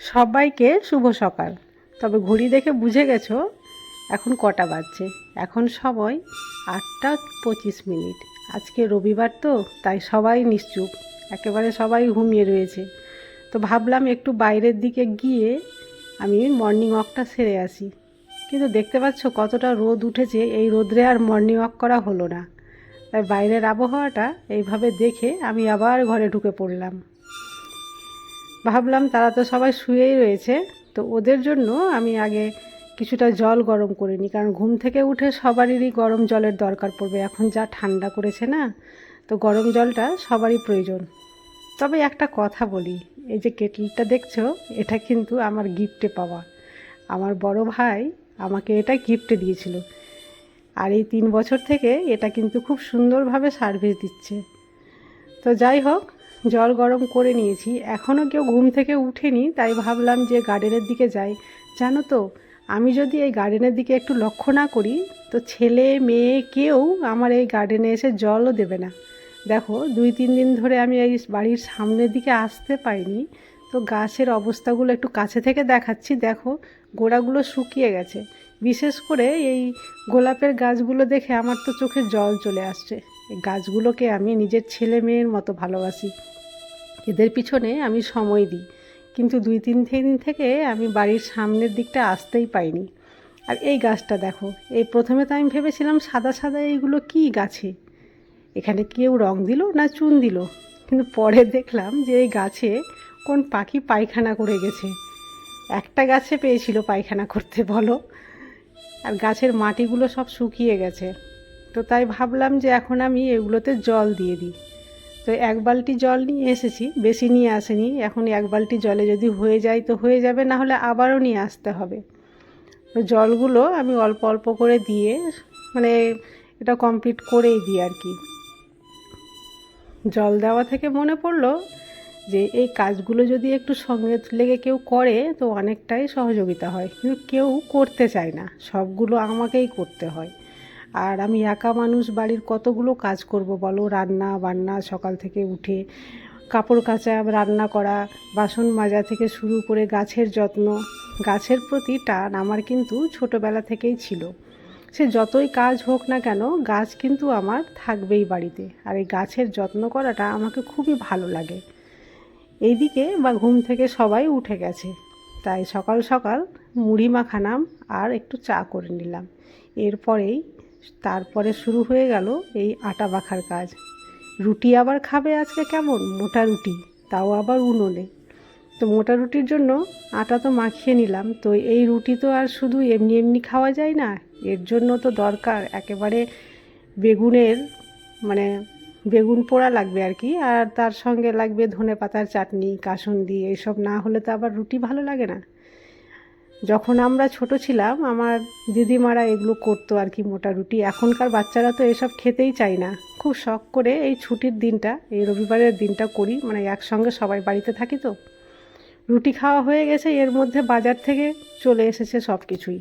সবাইকে শুভ সকাল। তবে ঘড়ি দেখে বুঝে গেছো, এখন কটা বাজছে। এখন সময় আটটা পঁচিশ মিনিট। আজকে রবিবার তো, তাই সবাই নিশ্চুপ। একেবারে সবাই ঘুমিয়ে রয়েছে। তো ভাবলাম একটু বাইরের দিকে গিয়ে আমি মর্নিং ওয়াকটা সেরে আসি। কিন্তু দেখতে পাচ্ছ কতটা রোদ উঠেছে, এই রোদ্রে আর মর্নিং ওয়াক করা হলো না। তাই বাইরের আবহাওয়াটা এইভাবে দেখে আমি আবার ঘরে ঢুকে পড়লাম। ভাবলাম তারা তো সবাই শুয়েই রয়েছে, তো ওদের জন্য আমি আগে কিছুটা জল গরম করে নিই, কারণ ঘুম থেকে উঠে সবারই গরম জলের দরকার পড়বে। এখন যা ঠান্ডা করেছে না, তো গরম জলটা সবারই প্রয়োজন। তবে একটা কথা বলি, এই যে কেটলিটা দেখছ, এটা কিন্তু আমার গিফটে পাওয়া। আমার বড় ভাই আমাকে এটা গিফটে দিয়েছিল। আর এই তিন বছর থেকে এটা কিন্তু খুব সুন্দরভাবে সার্ভিস দিচ্ছে। তো যাই হোক জল গরম করে নিয়েছি। এখনও কেউ ঘুম থেকে উঠেনি, তাই ভাবলাম যে গার্ডেনের দিকে যাই। জানো তো, আমি যদি এই গার্ডেনের দিকে একটু লক্ষ্য না করি, তো ছেলে, মেয়ে কেউ আমার এই গার্ডেনে এসে জলও দেবে না। দেখো, দুই, তিন দিন ধরে আমি এই বাড়ির সামনের দিকে আসতে পাইনি তো গাছের অবস্থাগুলো একটু কাছে থেকে দেখাচ্ছি। দেখো, গোড়াগুলো শুকিয়ে গেছে। বিশেষ করে এই গোলাপের গাছগুলো দেখে আমার তো চোখে জল চলে আসছে। গাছগুলোকে আমি নিজের ছেলে মেয়ের মতো ভালোবাসি। এদের পিছনে আমি সময় দিই। কিন্তু দুই তিন দিন থেকে আমি বাড়ির সামনের দিকটা আসতেই পাইনি। আর এই গাছটা দেখো, এই প্রথমে তো আমি ভেবেছিলাম সাদা সাদা এইগুলো কি গাছে? এখানে কেউ রং দিল না চুন দিল? কিন্তু পরে দেখলাম যে এই গাছে কোন পাখি পায়খানা করে গেছে। একটা গাছে পেয়েছিল পায়খানা করতে, বলো? আর গাছের মাটিগুলো সব শুকিয়ে গেছে। তো তাই ভাবলাম যে এখন আমি এগুলোতে জল দিয়ে দিই। তো এক বালতি জল নিয়ে এসেছি, বেশি নিয়ে আসেনি। এখন এক বালতি জলে যদি হয়ে যায় তো হয়ে যাবে, না হলে আবারও নিয়ে আসতে হবে। তো জলগুলো আমি অল্প অল্প করে দিয়ে মানে এটা কমপ্লিট করেই দিই আর কি। জল দেওয়া থেকে মনে পড়ল যে এই কাজগুলো যদি একটু সঙ্গে লেগে কেউ করে, তো অনেকটাই সহযোগিতা হয়। কিন্তু কেউ করতে চায় না। সবগুলো আমাকেই করতে হয়। আর আমি একা মানুষ, বাড়ির কতগুলো কাজ করব বলো? রান্না, বান্না, সকাল থেকে উঠে কাপড় কাচা, রান্না করা, বাসন মাজা থেকে শুরু করে গাছের যত্ন। গাছের প্রতি টান আমার কিন্তু ছোটোবেলা থেকেই ছিল। সে যতই কাজ হোক না কেন, গাছ কিন্তু আমার থাকবেই বাড়িতে। আর এই গাছের যত্ন করাটা আমাকে খুবই ভালো লাগে। এইদিকে বা ঘুম থেকে সবাই উঠে গেছে। তাই সকাল সকাল মুড়ি মাখানাম আর একটু চা করে নিলাম। এরপরেই তারপরে শুরু হয়ে গেল এই আটা মাখার কাজ। রুটি আবার খাবে আজকে কেমন? মোটা রুটি, তাও আবার উনুনে। তো মোটা রুটির জন্য আটা তো মাখিয়ে নিলাম। তো এই রুটি তো আর শুধু এমনি এমনি খাওয়া যায় না, এর জন্য তো দরকার একেবারে বেগুনের মানে বেগুন পোড়া লাগবে আর কি, আর তার সঙ্গে লাগবে ধনে পাতার চাটনি, কাসুন্দি, এইসব না হলে তো আবার রুটি ভালো লাগে না। যখন আমরা ছোট ছিলাম, আমার দিদিমারা এগুলো করতো আর কি মোটা রুটি। এখনকার বাচ্চারা তো এসব খেতেই চায় না। খুব শখ করে এই ছুটির দিনটা, এই রবিবারের দিনটা করি। মানে একসঙ্গে সবাই বাড়িতে থাকি তো। রুটি খাওয়া হয়ে গেছে, এর মধ্যে বাজার থেকে চলে এসেছে সব কিছুই